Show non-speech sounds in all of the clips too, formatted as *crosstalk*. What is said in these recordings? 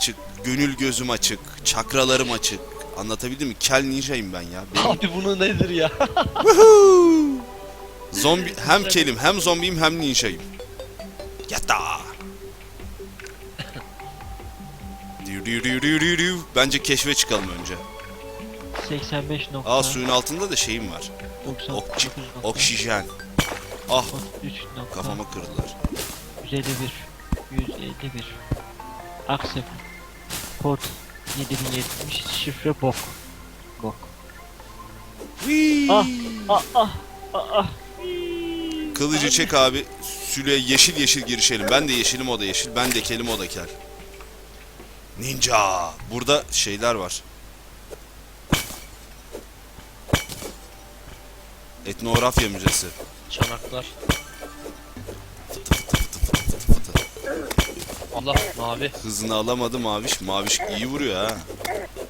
açık, gönül gözüm açık, çakralarım açık. Anlatabildim mi? Kel ninjayım ben ya. Benim Abi bunu nedir ya? *laughs* zombi hem kelim, hem zombiyim, hem ninjayım. Yatta. Bence keşfe çıkalım önce. 85 nokta. Aa suyun altında da şeyim var. 99 Okçi, nokta. oksijen. Ah 33 nokta. kafama kırdılar. 151. 151. Aksep. Port 7070 şifre bok. Bok. Ah ah ah ah ah. Kılıcı çek abi. Süle yeşil yeşil girişelim. Ben de yeşilim o da yeşil. Ben de kelim o da kel. Ninja. Burada şeyler var. Etnografya müzesi. Çanaklar. Allah mavi. Hızını alamadı Maviş. Maviş iyi vuruyor ha.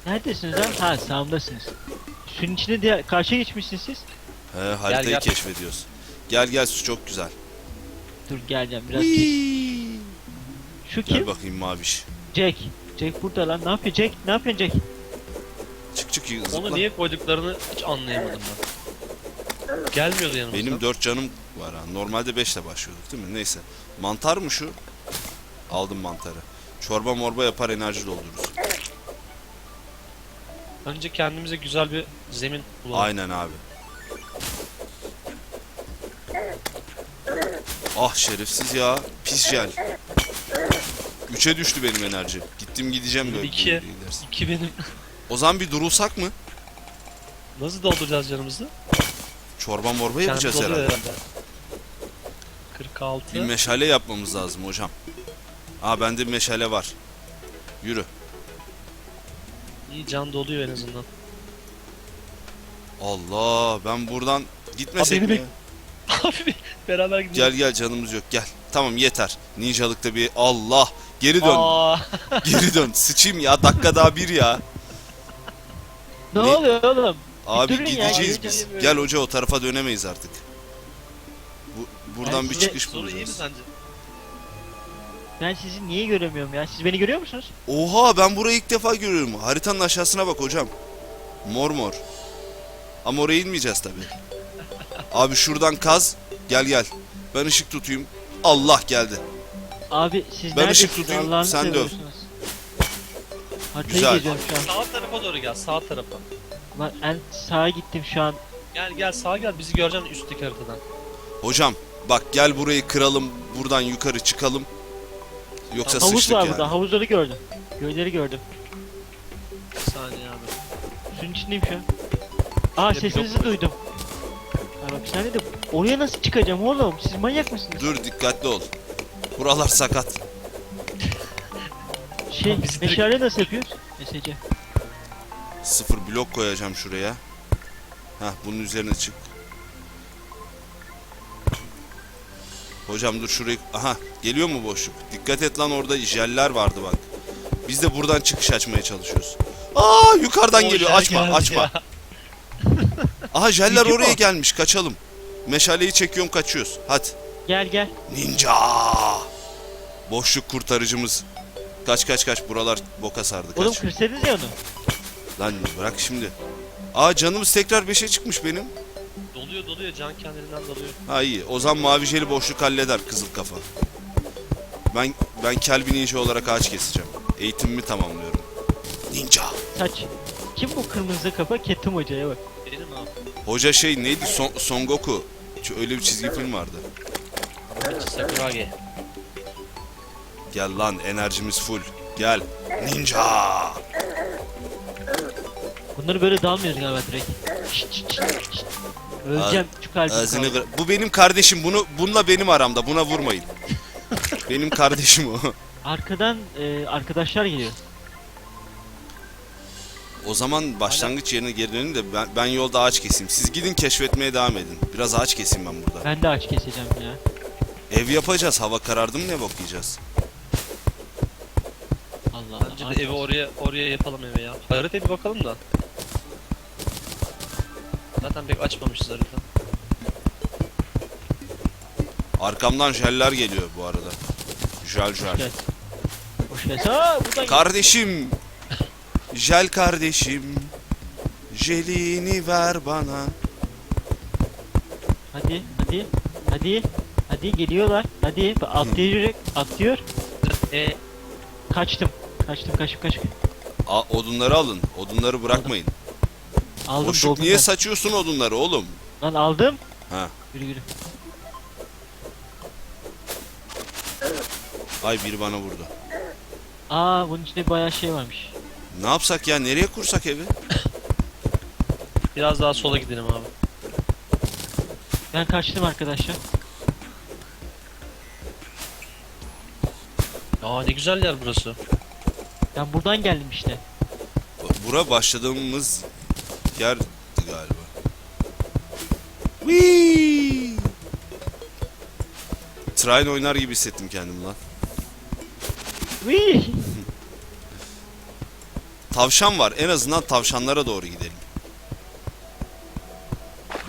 Neredesiniz lan? Ha sağımdasınız. Suyun içine diğer karşıya geçmişsiniz siz. He, haritayı gel. keşfediyoruz. Gel gel su çok güzel. Dur geleceğim biraz. Hii. Şu Gel kim? bakayım Maviş. Jack. Jack burada lan. Ne yapıyor Jack? Ne yapıyorsun Jack? Çık çık zıpla. Onu niye koyduklarını hiç anlayamadım ben. Gelmiyordu yanımıza. Benim 4 canım var ha. Normalde 5 ile başlıyorduk değil mi? Neyse. Mantar mı şu? Aldım mantarı. Çorba morba yapar enerji doldururuz. Önce kendimize güzel bir zemin bulalım. Aynen abi. Ah şerefsiz ya. Pis jel. 3'e düştü benim enerji. Gittim gideceğim böyle. İki. İki benim. O zaman bir durulsak mı? Nasıl dolduracağız canımızı? Çorba morba yapacağız doluyor herhalde. 46. Bir meşale yapmamız lazım hocam. Aa bende meşale var. Yürü. İyi can doluyor en azından. Allah ben buradan gitmesek Abi mi? *laughs* beni ya? Abi beraber Gel gidiyoruz. gel canımız yok gel. Tamam yeter. Ninjalıkta bir Allah. Geri dön. Aa, *laughs* Geri dön. Sıçayım ya dakika daha bir ya. Ne, Ne? oluyor oğlum? Abi durun ya, gideceğiz geri biz. dönemiyorum. Gel hoca o tarafa dönemeyiz artık. Bu, buradan bir çıkış soru iyi mi bulacağız. sence? Ben sizi niye göremiyorum ya? Siz beni görüyor musunuz? Oha ben burayı ilk defa görüyorum. Haritanın aşağısına bak hocam. Mor mor. Ama oraya inmeyeceğiz tabi. *laughs* Abi şuradan kaz. Gel gel. Ben ışık tutayım. Allah geldi. Abi siz Ben ışık neredesiniz? tutayım, Allah'ını sen döv. seviyorsunuz. Haritayı Güzel. geziyorum şu an. Sağ tarafa doğru gel, sağ tarafa. Lan en sağa gittim şu an. Gel gel sağa gel, bizi göreceksin üstteki haritadan. Hocam bak gel burayı kıralım. Buradan yukarı çıkalım. Yoksa Havuz sıçtık var yani. burada. Havuzları gördüm. Gölleri gördüm. Bir saniye abi. Suyun içindeyim şu an. Aa Bir sesinizi duydum. Ha bak sen de oraya nasıl çıkacağım oğlum? Siz manyak mısınız? Dur dikkatli ol. Buralar sakat. Şey Biz direkt- meşale nasıl yapıyoruz? Mesece. Sıfır blok koyacağım şuraya. Heh bunun üzerine çık. Hocam dur şurayı... Aha geliyor mu boşluk? Dikkat et lan orada jeller vardı bak. Biz de buradan çıkış açmaya çalışıyoruz. Aa yukarıdan O geliyor. Açma açma. ya. Aha jeller oraya gelmiş. Kaçalım. Meşaleyi çekiyorum kaçıyoruz. Hadi. Gel gel. Ninja. Boşluk kurtarıcımız. Kaç kaç kaç buralar boka sardı kaç. Oğlum kırsanız ya onu. Lan bırak şimdi. Aa canımız tekrar 5'e çıkmış benim. Doluyor doluyor, can kendiliğinden doluyor. Ha iyi. O zaman mavi jeli boşluk halleder kızıl kafa. Ben ben Kelvin Ninja olarak ağaç keseceğim. Eğitimimi tamamlıyorum. Ninja. Saç. Kim bu kırmızı kafa? Ketum hocaya bak. Benim abi. Hoca şey neydi? Son, Son Goku. Ç- Öyle bir çizgi film vardı. Sakurage. Gel lan enerjimiz full. Gel. Ninja. Bunları böyle dalmıyoruz galiba direkt. Şşt şşt şşt. şşt. Öleceğim şu kalbim Ağzını kaldı. kır- Bu benim kardeşim. Bunu bununla benim aramda. Buna vurmayın. *laughs* benim kardeşim o. Arkadan e, arkadaşlar geliyor. O zaman başlangıç yerine geri dönün de ben, ben yolda ağaç keseyim. Siz gidin keşfetmeye devam edin. Biraz ağaç keseyim ben burada. Ben de aç keseceğim ya. Ev yapacağız. Hava karardı mı ne yiyeceğiz? Allah Allah. Bence de evi oraya oraya yapalım eve ya. Haritaya bir bakalım da. Zaten pek açmamışız harita. Arkamdan jeller geliyor bu arada. Jel jel. Gel. Hoş Atlas. Ha buradan gel. Kardeşim. Jel kardeşim. Jelini ver bana. Hadi hadi. Hadi. Hadi geliyorlar. Hadi. Bak, Atlıyor. Atlıyor. E, Kaçtım. Kaçtım kaçtım kaçtım. A, odunları alın. Odunları bırakmayın. Aldım Boşluk doldum niye ben. saçıyorsun odunları oğlum? Lan aldım. Ha. Yürü yürü. Ay biri bana vurdu. Aa bunun içinde bayağı şey varmış. Ne yapsak ya? Nereye kursak evi? *laughs* biraz daha sola gidelim abi. Ben kaçtım arkadaşlar. Aa ne güzel yer burası. Ben buradan geldim işte. Bura başladığımız yerdi galiba. Whee! Train oynar gibi hissettim kendimi lan. Wii! Tavşan var. En azından tavşanlara doğru gidelim.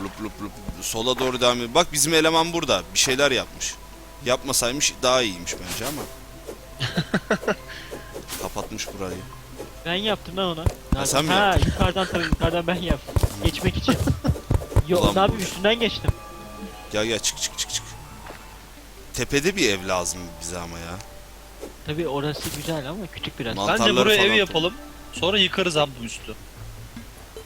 Lup lup lup. Sola doğru devam edelim. Bak bizim eleman burada. Bir şeyler yapmış. Yapmasaymış daha iyiymiş bence ama. *laughs* Kapatmış burayı. Ben yaptım ben onu. Ha, sen mi ha, yaptın? yukarıdan tabii yukarıdan ben yaptım. Geçmek için. *laughs* Yok Ulan ne abi boş. üstünden geçtim. Gel gel çık çık çık çık. Tepede bir ev lazım bize ama ya. Tabii orası güzel ama küçük biraz. Man- Bence Mantarları buraya falan ev yapalım. Sonra yıkarız abi bu üstü.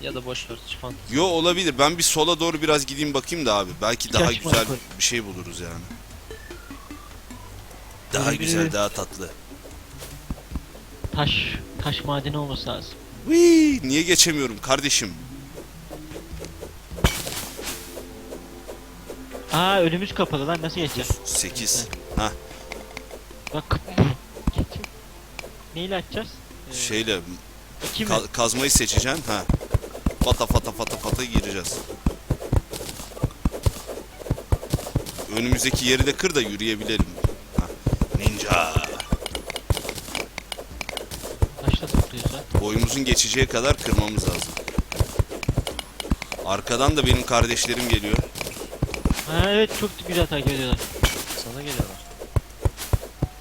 Ya da boş ver hiç fantezi. Yo olabilir. Ben bir sola doğru biraz gideyim bakayım da abi. Belki daha Kaçma güzel yukarı. bir şey buluruz yani. Daha Yürü, güzel, daha tatlı. Taş, taş madeni olması lazım. Whee! Niye geçemiyorum kardeşim? Aa önümüz kapalı lan nasıl geçeceğiz? 8. Bak. Neyle açacağız? Ee, Şeyle İki mi? ka- kazmayı seçeceksin. Ha. Fata fata fata fata gireceğiz. Önümüzdeki yeri de kır da yürüyebilelim. Ha. Ninja. Taşla topluyoruz ha. Boyumuzun geçeceği kadar kırmamız lazım. Arkadan da benim kardeşlerim geliyor. Ha evet çok güzel takip ediyorlar. Sana geliyorlar.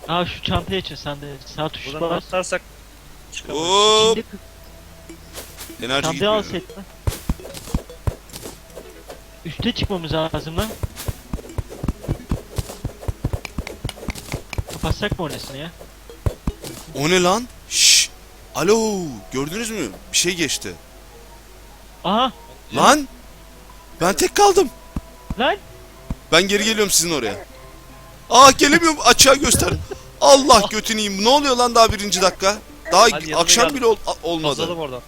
Aa şu çantayı açın sen de sağ tuş Buradan bas. atlarsak çıkamayız. Hop! Şimdi Enerji çantayı al gitmiyor. set lan. Üste çıkmamız lazım lan. Kapatsak mı orasını ya? O ne lan? Alo, gördünüz mü? Bir şey geçti. Aha Lan! Ben tek kaldım. lan Ben geri geliyorum sizin oraya. Aa gelemiyorum. Açığa göster. Allah götünü yiyeyim. Ne oluyor lan daha birinci dakika? Daha Hadi akşam gel. bile ol- olmadı. Kazalım oradan.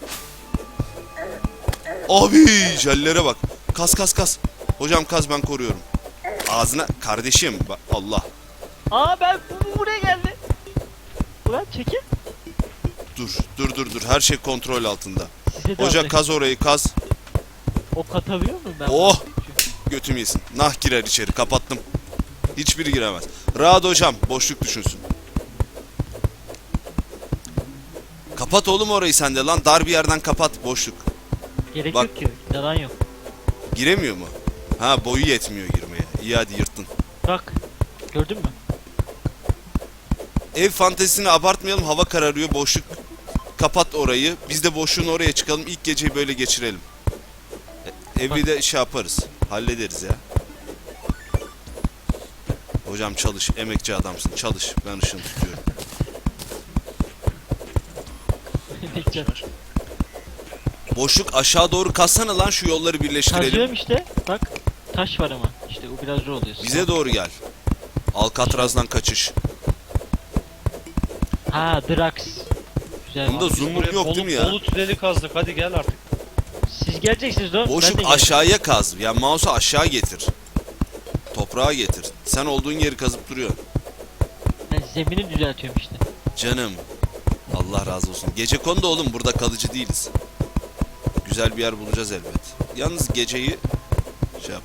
Abi jellere bak. Kas kas kas. Hocam kaz ben koruyorum. Ağzına kardeşim. Bak Allah. Aa ben bu, bu buraya geldi. Ulan çekil. Dur dur dur dur. Her şey kontrol altında. Size de Hoca atlayın. kaz orayı kaz. Ok atabiliyor muyum ben? Oh! Götüm yesin. Nah girer içeri. Kapattım. Hiçbiri giremez. Rahat hocam. Boşluk düşünsün. Kapat oğlum orayı sen de lan. Dar bir yerden kapat. Boşluk. Gerek Bak. yok ki. Yalan yok. Giremiyor mu? Ha boyu yetmiyor girmeye. İyi hadi yırttın. Bak. Gördün mü? Ev fantezisini abartmayalım. Hava kararıyor. Boşluk. Kapat orayı. Biz de boşluğun oraya çıkalım. İlk geceyi böyle geçirelim. E- evi de şey yaparız. Hallederiz ya. Hocam çalış. Emekçi adamsın. Çalış. Ben ışığını tutuyorum. Bekle. Boşluk aşağı doğru kazsana lan şu yolları birleştirelim. Kazıyorum işte. Bak. Taş var ama. İşte o biraz zor oluyor. Bize doğru gel. Alcatraz'dan kaçış. Ha Drax. Güzel. Bunda Abi, zoom Buraya yok değil mi ya? Bolu tüneli kazdık hadi gel artık. Siz geleceksiniz oğlum. ben de Boşluk geleceğim. aşağıya kaz. Yani mouse'u aşağı getir. Toprağa getir. Sen olduğun yeri kazıp duruyorsun. Ben zemini düzeltiyorum işte. Canım. Allah razı olsun. Gece konuda oğlum burada kalıcı değiliz. Güzel bir yer bulacağız elbet. Yalnız geceyi şey yap.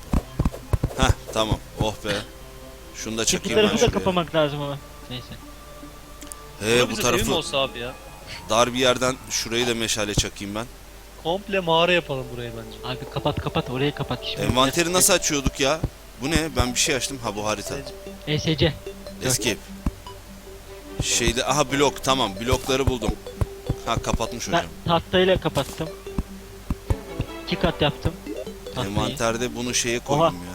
Heh tamam. Oh be. Şunu da Çift çakayım ben tarafı da şuraya. kapamak lazım ama. Neyse. He Bura bu bizim evim tarafı olsa abi ya. Dar bir yerden şurayı da meşale çakayım ben. Komple mağara yapalım burayı bence. Abi kapat kapat orayı kapat. Şimdi Envanteri nasıl açıyorduk ya? Bu ne? Ben bir şey açtım. Ha bu harita. ESC. Escape. Şeyde aha blok tamam blokları buldum. Ha kapatmış Ben hocam. tahtayla kapattım. İki kat yaptım. Tahtayı. Envanterde bunu şeye koydum ya.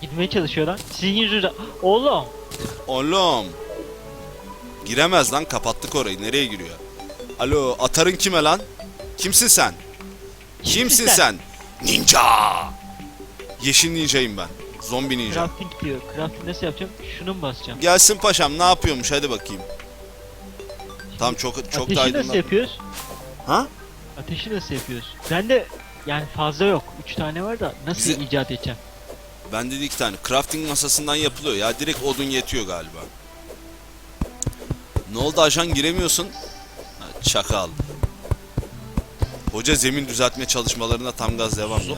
Gitmeye çalışıyor lan. Sizin yüzünüzden. Oğlum. Oğlum. Giremez lan kapattık orayı. Nereye giriyor? Alo atarın kime lan? Kimsin sen? Kimsin sen? Ninja. Yeşil ninjayım ben. Zombi ninja. Crafting diyor. Crafting nasıl yapacağım? Şunu mu basacağım? Gelsin paşam ne yapıyormuş hadi bakayım. Tamam çok çok da Ateşi nasıl aydınlat. yapıyoruz? Ha? Ateşi nasıl yapıyoruz? Bende yani fazla yok. Üç tane var da nasıl Bize- icat edeceğim? Bende de iki tane. Crafting masasından yapılıyor ya. Direkt odun yetiyor galiba. Ne oldu ajan giremiyorsun? Çakal. Hoca zemin düzeltme çalışmalarına tam gaz devam ya.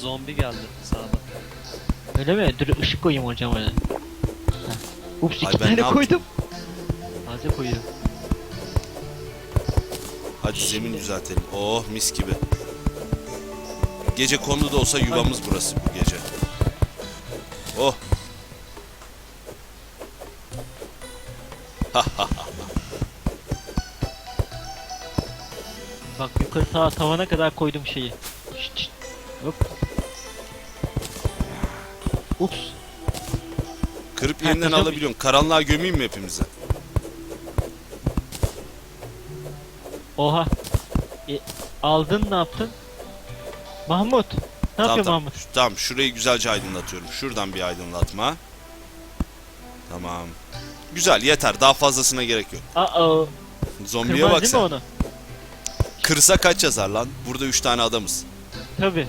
Zombi geldi sağda. Öyle mi? Dur ışık koyayım hocam öyle. Heh. Ups iki ben ne tane yaptım? koydum. Fazla koydum. Hadi zemin düzeltelim. Oh mis gibi. Gece kondu da olsa yuvamız burası bu gece. Oh. Yukarı ta tavana kadar koydum şeyi. Şşt, şşt. Hop. Ups. Kırıp Ha, yeniden hocam- alabiliyorsun. Karanlığa gömeyim mi hepimizi? Oha. E, aldın ne yaptın? Mahmut. Ne yapıyor. Mahmut? Şu- Tamam şurayı güzelce aydınlatıyorum. Şuradan bir aydınlatma. Tamam. Güzel yeter. Daha fazlasına gerek yok. Aa, Zombiye kırmaz bak değil mi sen. onu? Kırsa kaç yazar lan? Burada 3 tane adamız. Tabi.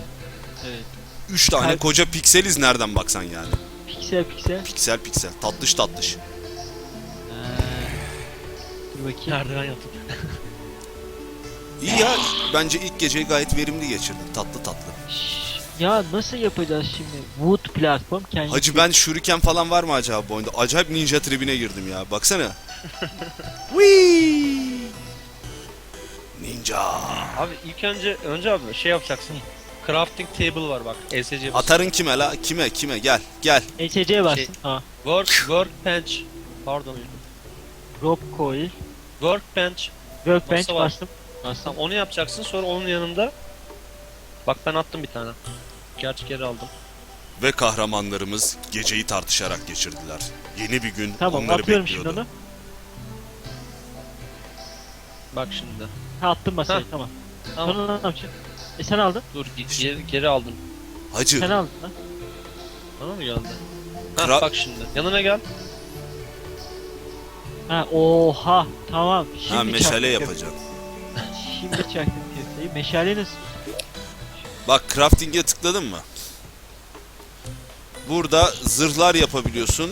Evet. 3 tane Kalp- koca pikseliz nereden baksan yani. Piksel piksel. Piksel piksel. Tatlış tatlış. Ee, dur bakayım. Merdiven yaptık. *laughs* İyi ya. Bence ilk geceyi gayet verimli geçirdim. Tatlı tatlı. Şşş, Ya nasıl yapacağız şimdi? Wood platform kendi. Hacı ben şuriken falan var mı acaba bu oyunda? Acayip ninja tribine girdim ya. Baksana. *laughs* Whee! Ninja. Abi ilk önce önce abi şey yapacaksın. Crafting table var bak. ESC bas. Atarın kime la? Kime kime? Gel gel. HC'ye bastın. Şey- Ha. Work workbench. Pardon. Rope coil. Workbench. Workbench Masa var. bastım. Bastım. Tamam onu yapacaksın sonra onun yanında Bak ben attım bir tane. Gerçi geri aldım. Ve kahramanlarımız geceyi tartışarak geçirdiler. Yeni bir gün Tamam onları atıyorum bekliyordu. şimdi onu. Bak şimdi. Ha attım masaya Hah. tamam. Tamam. Sonra ne yapacaksın? E sen aldın. Dur ge- geri, geri aldım. Hacı Sen aldın lan. Bana mı geldi? Ha Kra- bak şimdi. Yanına gel. Ha oha tamam. Şimdi ha meşale çaktım. yapacaksın. Şimdi çaktım köfteyi. Meşale nasıl? Bak crafting'e tıkladın mı? Burada zırhlar yapabiliyorsun.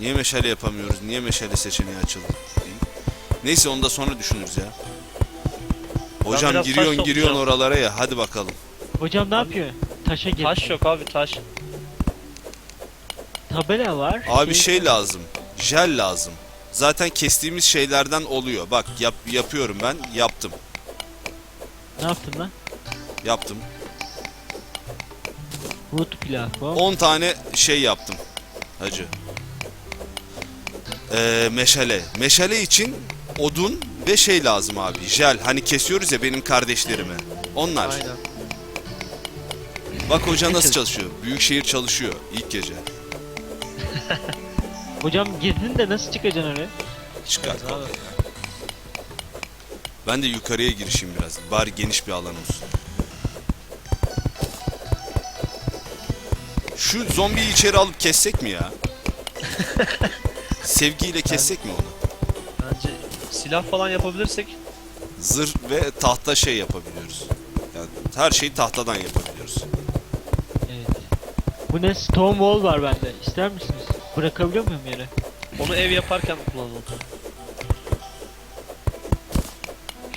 Niye meşale yapamıyoruz? Niye meşale seçeneği açıldı? Neyse onu da sonra düşünürüz ya. Hocam biraz giriyorsun taş giriyorsun toplayacağım. oralara ya hadi bakalım. Hocam ne Abi- yapıyor? Taşa gir. Taş yok abi taş. Tabela var. Abi şey lazım. Jel lazım. Zaten kestiğimiz şeylerden oluyor. Bak yap, yapıyorum ben. Yaptım. Ne yaptın lan? Yaptım. Wood platform. 10 tane şey yaptım. Hacı. Ee, meşale. Meşale için odun ve şey lazım abi. Jel. Hani kesiyoruz ya benim kardeşlerimi. Onlar. Aynen. Bak hoca nasıl *laughs* çalışıyor. Büyükşehir çalışıyor ilk gece. *laughs* Hocam girdin de nasıl çıkacaksın oraya? Çıkar. Abi. Ben de yukarıya girişeyim biraz. Bari geniş bir alan olsun. Şu zombiyi içeri alıp kessek mi ya? *laughs* Sevgiyle kessek mi onu? Bence silah falan yapabilirsek Zırh ve tahta şey yapabiliyoruz. Yani her şeyi tahtadan yapabiliyoruz. Evet. Bu ne? Stone wall var bende. İster misiniz? Bırakabiliyor muyum yere? onu ev yaparken kullanalım.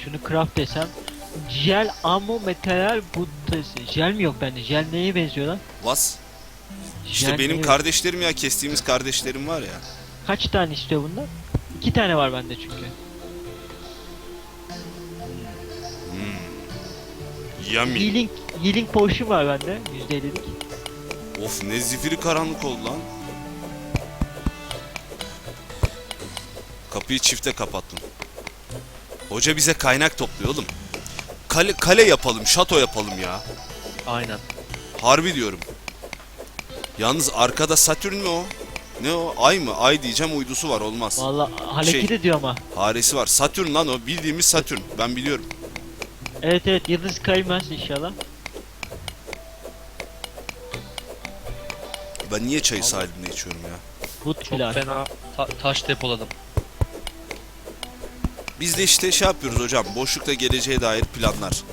Şunu craft desem. Jel ammo materyal buttası. Jel mi yok bende? Jel neye benziyor lan? Was? İşte Jel benim neye- kardeşlerim ya kestiğimiz kardeşlerim var ya. Kaç tane istiyor bundan? İki tane var bende çünkü. Yummy. Healing, healing potion var bende. %50'lik. Of ne zifiri karanlık oldu lan. Kapıyı çifte kapattım. Hoca bize kaynak topluyor oğlum. Kale, kale yapalım, şato yapalım ya. Aynen. Harbi diyorum. Yalnız arkada Satürn mü o? Ne o? Ay mı? Ay diyeceğim uydusu var olmaz. Valla Şey- ediyor ama. Haresi var. Satürn lan o. Bildiğimiz Satürn. Ben biliyorum. Evet evet yıldız kaymaz inşallah. Ben niye çayı sahilinde içiyorum ya? Wood Çok fena ta- taş depoladım. Biz de işte şey yapıyoruz hocam. Boşlukta geleceğe dair planlar.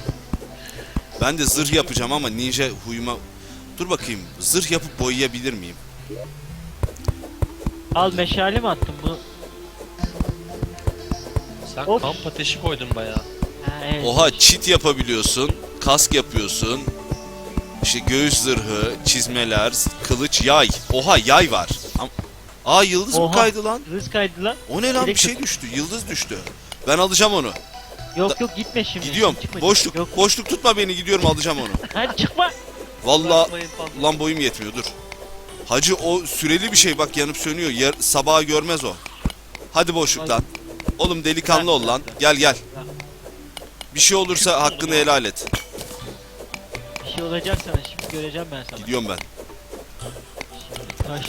*laughs* ben de zırh yapacağım ama ninja huyuma... Dur bakayım. Zırh yapıp boyayabilir miyim? Al meşale mi attın bunu? Sen Of. kamp ateşi koydun bayağı. Ha, evet. Oha çit yapabiliyorsun. Kask yapıyorsun. İşte göğüs zırhı, çizmeler, kılıç, yay. Oha yay var. Am- Aa yıldız mı Oha. kaydı lan? Yıldız kaydı lan. O ne lan bir Direkt şey düştü. Yıldız düştü. Ben alacağım onu. Yok yok gitme şimdi. Gidiyorum. Çıkma, Boşluk. Yok. Boşluk tutma beni gidiyorum alacağım onu. Hadi çıkma. Vallahi Bırakmayın falan. Ulan boyum yetmiyor dur. Hacı o süreli bir şey bak yanıp sönüyor. Yar, sabaha görmez o. Hadi boşluk lan. Oğlum delikanlı ol lan. Gel gel. Bir şey olursa hakkını helal et. Bir şey olacak sana şimdi göreceğim ben sana. Gidiyorum ben. Taş,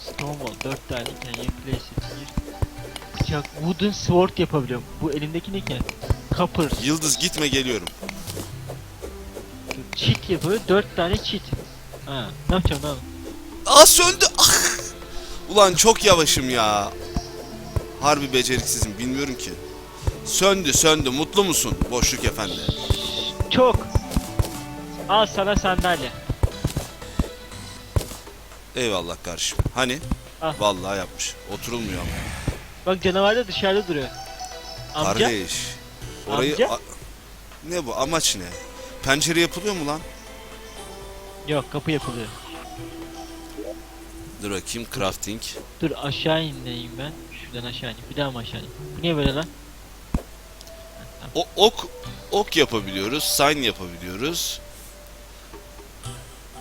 Stonewall, 4 tane place it here? Bıçak, wooden sword yapabiliyorum. Bu elimdeki ne ki? Copper, Yıldız gitme geliyorum. cheat yapıyor, 4 tane cheat. Ha, ne yapacağım lan? Aa söndü. Ah! *laughs* Ulan çok yavaşım ya. Harbi beceriksizim bilmiyorum ki. Söndü söndü mutlu musun boşluk efendi? Çok. Al sana sandalye. Eyvallah kardeşim. Hani? Ah. Vallahi yapmış. Oturulmuyor ama. Bak canavar da dışarıda duruyor. Amca, Kardeş. Orayı Amca? Ne bu amaç ne? Pencere yapılıyor mu lan? yok kapı yapılıyor. Dur bakayım crafting. Dur aşağı ineyim ben. Şuradan aşağı ineyim. Bir daha mı aşağı ineyim? Bu niye böyle lan? O ok ok yapabiliyoruz, sign yapabiliyoruz.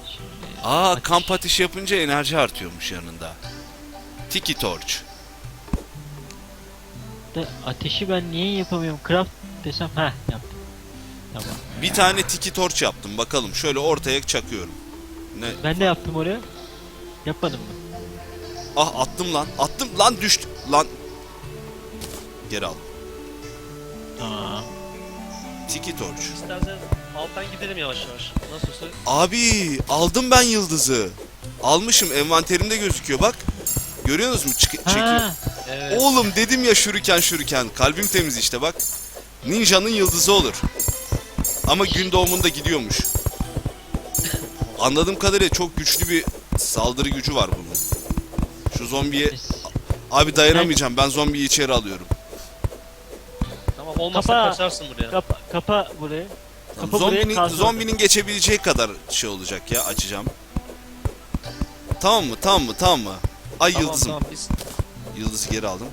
Şimdi Aa Ateş. kamp ateşi yapınca enerji artıyormuş yanında. Tiki torch. de ateşi ben niye yapamıyorum? Craft desem ha yaptım. Tamam. Bir tane tiki torch yaptım bakalım. Şöyle ortaya çakıyorum. Ne? Ben de yaptım oraya. Yapmadım mı? Ah attım lan. Attım lan düştü. Lan. Geri al. Aa. Tiki torch. İstersen alttan gidelim yavaş yavaş. Nasıl olsa Abi aldım ben yıldızı. Almışım envanterimde gözüküyor bak. Görüyorsunuz mu? Çık- çekiyor. Ha. evet. Oğlum dedim ya şuriken şuriken. Kalbim temiz işte bak. Ninja'nın yıldızı olur. Ama gün doğumunda gidiyormuş. Anladığım kadarıyla çok güçlü bir saldırı gücü var bunun. Şu zombiye... Abi dayanamayacağım. Ben zombiyi içeri alıyorum. Tamam olmazsa Kapa- kaçarsın buraya. Kapa, kapa burayı. Buraya zombinin, zombinin geçebileceği kadar şey olacak ya açacağım. Tamam mı? Tamam mı? Tamam mı? Ay Tamam, yıldızım. Tamam, biz Yıldızı geri aldım.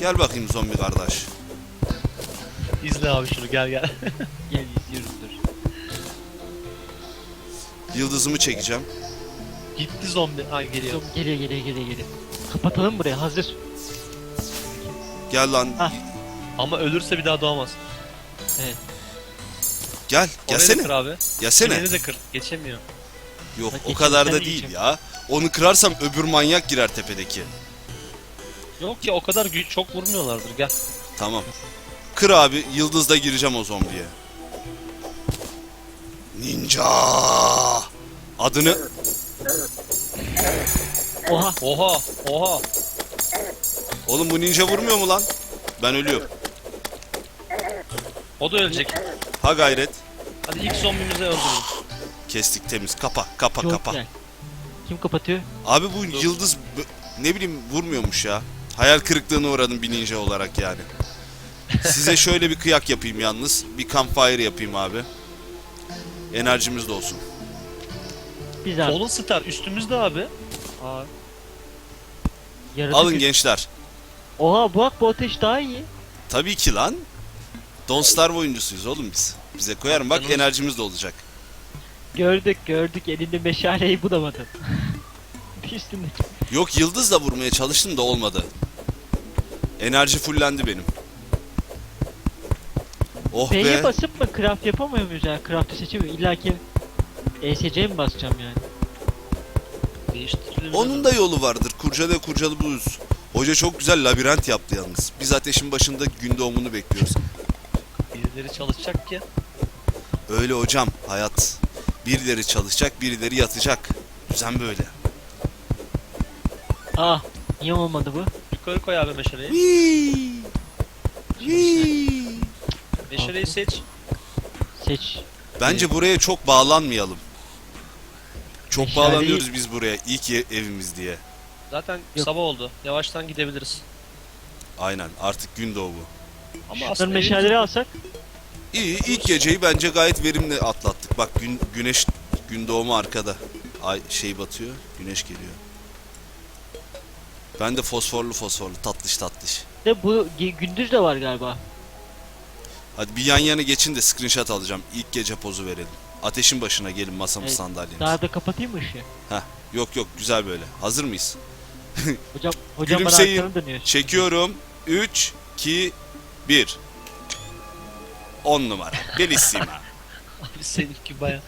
Gel bakayım zombi kardeş. izle abi şunu gel gel. *laughs* Gel Yıldızımı çekeceğim. Gitti zombi. Ha geliyor. Zombi geliyor geliyor geliyor geliyor. Kapatalım burayı hazır. Gel lan. Hah. Ama ölürse bir daha doğamaz. Gel. Orayı da Gelsene. kır abi. Gelsene. Kuleni de kır. Geçemiyor. Yok Bak o kadar da de değil ya. Onu kırarsam öbür manyak girer tepedeki. Yok ya o kadar gü- çok vurmuyorlardır gel. Tamam. Kır abi yıldızda gireceğim o zombiye. Ninja. Adını Oha. Oha oha. Oğlum bu ninja vurmuyor mu lan? Ben ölüyorum. O da ölecek. Ha gayret. Hadi ilk zombimizi öldürelim. Kestik temiz. Kapa kapa Çok kapa. güzel. Kim kapatıyor? Abi bu yıldız ne bileyim vurmuyormuş ya. Hayal kırıklığına uğradım bir ninja olarak yani. Size şöyle bir kıyak yapayım yalnız. Bir campfire yapayım abi. Enerjimiz de olsun. Biz abi. Fallen Star üstümüzde abi. Aa, Yaratık Alın güç. gençler. Oha bu bak bu ateş daha iyi. Tabii ki lan. Don't Starve oyuncusuyuz oğlum biz. Bize koyarım bak enerjimiz de olacak. Gördük gördük elinde meşaleyi bulamadın. *laughs* Üstünde. Yok yıldızla vurmaya çalıştım da olmadı. Enerji fullendi benim. Oh B'ye be. basıp mı craft yapamıyor muyuz ya? Craft'ı seçemiyor. İlla ki ESC'ye mi basacağım yani? Değiştirelim. Onun da yolu vardır. Kurcala kurcala buluruz. Hoca çok güzel labirent yaptı yalnız. Biz ateşin başında gün doğumunu bekliyoruz. Birileri çalışacak ki. Öyle hocam hayat. Birileri çalışacak, birileri yatacak. Düzen böyle. Ah niye olmadı bu? Yukarı koy abi meşaleyi. Hii. Hii. Meşaleyi seç. Seç. Bence buraya çok bağlanmayalım. Çok Meşaleyi- bağlanıyoruz biz buraya. İlk ye- evimiz diye. Zaten Yok. sabah oldu. Yavaştan gidebiliriz. Aynen artık gün doğumu. Ama Şunları aslında meşaleleri alsak. İyi ilk geceyi bence gayet verimli atlattık. Bak gün güneş gün doğumu arkada. Ay şey batıyor, güneş geliyor. Ben de fosforlu fosforlu tatlış tatlış. De bu ge- gündüz de var galiba. Hadi bir yan yana geçin de screenshot alacağım. İlk gece pozu verelim. Ateşin başına gelin masamız Evet, sandalyemiz. Daha da kapatayım mı ışığı? Heh, yok yok güzel böyle. Hazır mıyız? *laughs* Hocam *laughs* hocam Gülümseyin. Çekiyorum. 3 2 1 10 numara. Bellissima. *laughs* Abi seninki baya.